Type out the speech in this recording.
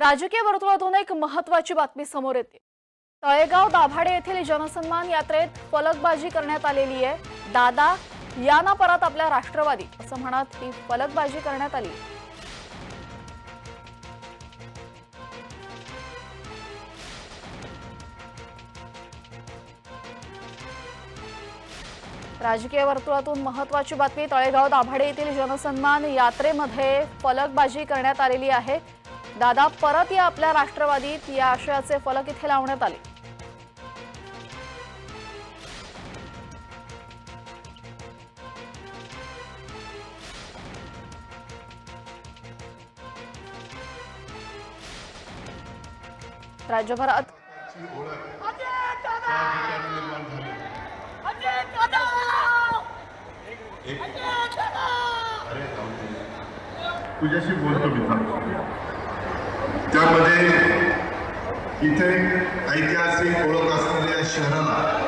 राजकीय वर्तुळातून एक महत्वाची बातमी समोर येते. तळेगाव दाभाडे येथील जनसन्मान यात्रेत फलकबाजी करण्यात आलेली आहे. दादा या ना परत आपल्या राष्ट्रवादी असं म्हणत ही फलकबाजी करण्यात आली. राजकीय वर्तुळातून महत्वाची बातमी तळेगाव दाभाडे येथील जनसन्मान यात्रेमध्ये फलकबाजी करण्यात आलेली आहे. दादा परत या आपल्या राष्ट्रवादीत या आशयाचे फलक इथे लावण्यात आले. राज्यभरात तुझ्याशी बोलतो मी. इथे ऐतिहासिक ओळख असलेल्या शहराला